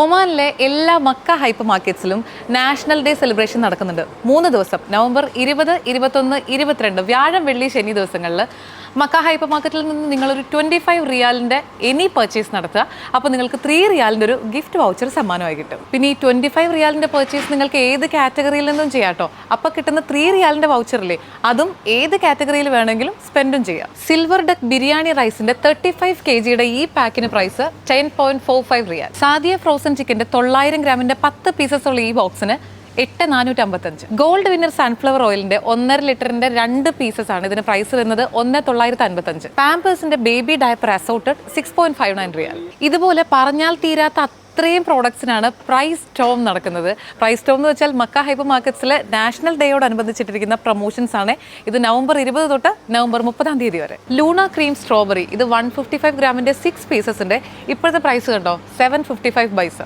ഒമാനിലെ എല്ലാ Makkah hyper മാർക്കറ്റ്സിലും നാഷണൽ ഡേ സെലിബ്രേഷൻ നടക്കുന്നുണ്ട്. മൂന്ന് ദിവസം നവംബർ ഇരുപത് ഇരുപത്തൊന്ന് ഇരുപത്തിരണ്ട് വ്യാഴം വെള്ളി ശനി ദിവസങ്ങളിൽ മക്ക ഹൈപ്പർ മാർക്കറ്റിൽ നിന്ന് നിങ്ങളൊരു ട്വന്റി ഫൈവ് റിയാലിന്റെ എനി പർച്ചേസ് നടത്തുക. അപ്പോൾ നിങ്ങൾക്ക് ത്രീ റിയാലിന്റെ ഒരു ഗിഫ്റ്റ് വൗച്ചർ സമ്മാനമായി കിട്ടും. പിന്നെ ഈ ട്വന്റി ഫൈവ് റിയാലിന്റെ പർച്ചേസ് നിങ്ങൾക്ക് ഏത് കാറ്റഗറിയിൽ നിന്നും ചെയ്യാം കേട്ടോ അപ്പോൾ കിട്ടുന്ന ത്രീ റിയാലിന്റെ വൗച്ചറില്ലേ അതും ഏത് കാറ്റഗറിയിൽ വേണമെങ്കിലും സ്പെൻഡും ചെയ്യാം. സിൽവർ ഡക്ക് ബിരിയാണി റൈസിന്റെ തേർട്ടി ഫൈവ് കെ ജിയുടെ ഈ പാക്കിന് price ten point four five riyal. Sadia frozen ചിക്കന്റെ തൊള്ളായിരം ഗ്രാമിന്റെ പത്ത് പീസസ് ഉള്ള ഈ ബോക്സിന് എട്ട് നാനൂറ്റി അമ്പത്തഞ്ച് ഗോൾഡ് വിന്നർ സൺഫ്ലവർ ഓയിലിന്റെ ഒന്നര ലിറ്ററിന്റെ രണ്ട് പീസസ് ആണ്. ഇതിന് പ്രൈസ് വരുന്നത് ഒന്ന് തൊള്ളായിരത്തി അൻപത്തഞ്ച്. പാമ്പേഴ്സിന്റെ baby diaper assorted six point five nine riyal ഇതുപോലെ പറഞ്ഞാൽ തീരാത്ത അത്രയും പ്രോഡക്ട്സിനാണ് പ്രൈസ് ടോം നടക്കുന്നത്. പ്രൈസ് ടോം എന്ന് വെച്ചാൽ മക്ക ഹൈപ്പർ മാർക്കറ്റ്സിലെ നാഷണൽ ഡേയോടനുബന്ധിച്ചിട്ടിരിക്കുന്ന പ്രൊമോഷൻസ് ആണ്. ഇത് നവംബർ ഇരുപത് തൊട്ട് നവംബർ മുപ്പതാം തീയതി വരെ. ലൂണ ക്രീം സ്ട്രോബെറി ഇത് വൺ ഫിഫ്റ്റി ഫൈവ് ഗ്രാമിന്റെ സിക്സ് പീസസിന്റെ ഇപ്പോഴത്തെ പ്രൈസ് കണ്ടോ? Seven fifty five baisa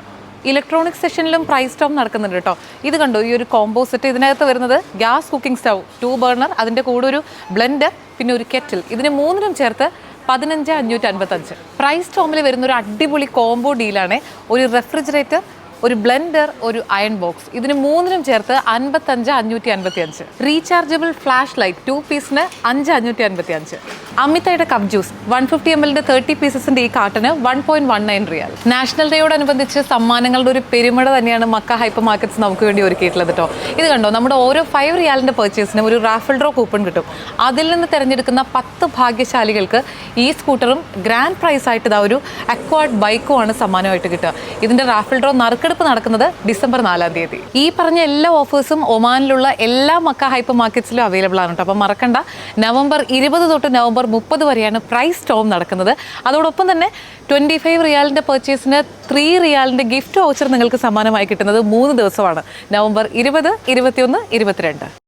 electronic സെഷനിലും price storm നടക്കുന്നുണ്ട് കേട്ടോ ഇത് കണ്ടോ ഈ ഒരു കോംബോ സെറ്റ് ഇതിനകത്ത് വരുന്നത് gas cooking stove two burner അതിന്റെ കൂടെ ഒരു ബ്ലെൻഡർ പിന്നെ ഒരു കെറ്റിൽ ഇതിന് മൂന്നിനും ചേർത്ത് പതിനഞ്ച് അഞ്ഞൂറ്റി അൻപത്തഞ്ച്. പ്രൈസ് ടോമിൽ വരുന്ന ഒരു അടിപൊളി കോംബോ ഡീലാണ് ഒരു റെഫ്രിജറേറ്റർ ഒരു ബ്ലെൻഡർ ഒരു അയൺ ബോക്സ് ഇതിന് മൂന്നിനും ചേർത്ത് അൻപത്തഞ്ച് അഞ്ഞൂറ്റി അൻപത്തി അഞ്ച് റീചാർജബിൾ ഫ്ലാഷ് ലൈറ്റ് ടു പീസിന് അഞ്ച് അഞ്ഞൂറ്റി അൻപത്തി അഞ്ച് അമിതയുടെ cup juice one fifty M എല്ലിന്റെ തേർട്ടി പീസസിന്റെ ഈ കാട്ടിന് one point one nine riyal national ഡേയോടനുബന്ധിച്ച് സമ്മാനങ്ങളുടെ ഒരു പെരുമഴ തന്നെയാണ് മക്ക ഹൈപ്പർ മാർക്കറ്റ്സ് നമുക്ക് വേണ്ടി ഒരുക്കിയിട്ടുള്ളത് കേട്ടോ ഇത് കണ്ടോ നമ്മുടെ ഓരോ ഫൈവ് റിയാലിന്റെ പർച്ചേസിനും ഒരു റാഫിൾ ഡ്രോ കൂപ്പൺ കിട്ടും. അതിൽ നിന്ന് തിരഞ്ഞെടുക്കുന്ന പത്ത് ഭാഗ്യശാലികൾക്ക് ഈ സ്കൂട്ടറും ഗ്രാൻഡ് പ്രൈസ് ആയിട്ട് ഇതാ ഒരു അക്വാർഡ് ബൈക്കും ആണ് സമ്മാനമായിട്ട് കിട്ടുക. ഇതിന്റെ റാഫിൾ ഡ്രോ നറുക്കെടുപ്പ് നടക്കുന്നത് ഡിസംബർ നാലാം തീയതി. ഈ പറഞ്ഞ എല്ലാ ഓഫേഴ്സും ഒമാനിലുള്ള എല്ലാ മക്ക ഹൈപ്പർ മാർക്കറ്റ്സിലും അവൈലബിൾ ആണ് കേട്ടോ അപ്പം മറക്കണ്ട. നവംബർ ഇരുപത് തൊട്ട് നവംബർ മുപ്പത് വരെയാണ് പ്രൈസ് സ്റ്റോം നടക്കുന്നത്. അതോടൊപ്പം തന്നെ ട്വന്റി ഫൈവ് റിയാലിന്റെ പർച്ചേസിന് ത്രീ റിയാലിന്റെ ഗിഫ്റ്റ് വൗച്ചർ നിങ്ങൾക്ക് സമ്മാനമായി കിട്ടുന്നത് മൂന്ന് ദിവസമാണ്. നവംബർ ഇരുപത് ഇരുപത്തിയൊന്ന് ഇരുപത്തിരണ്ട്.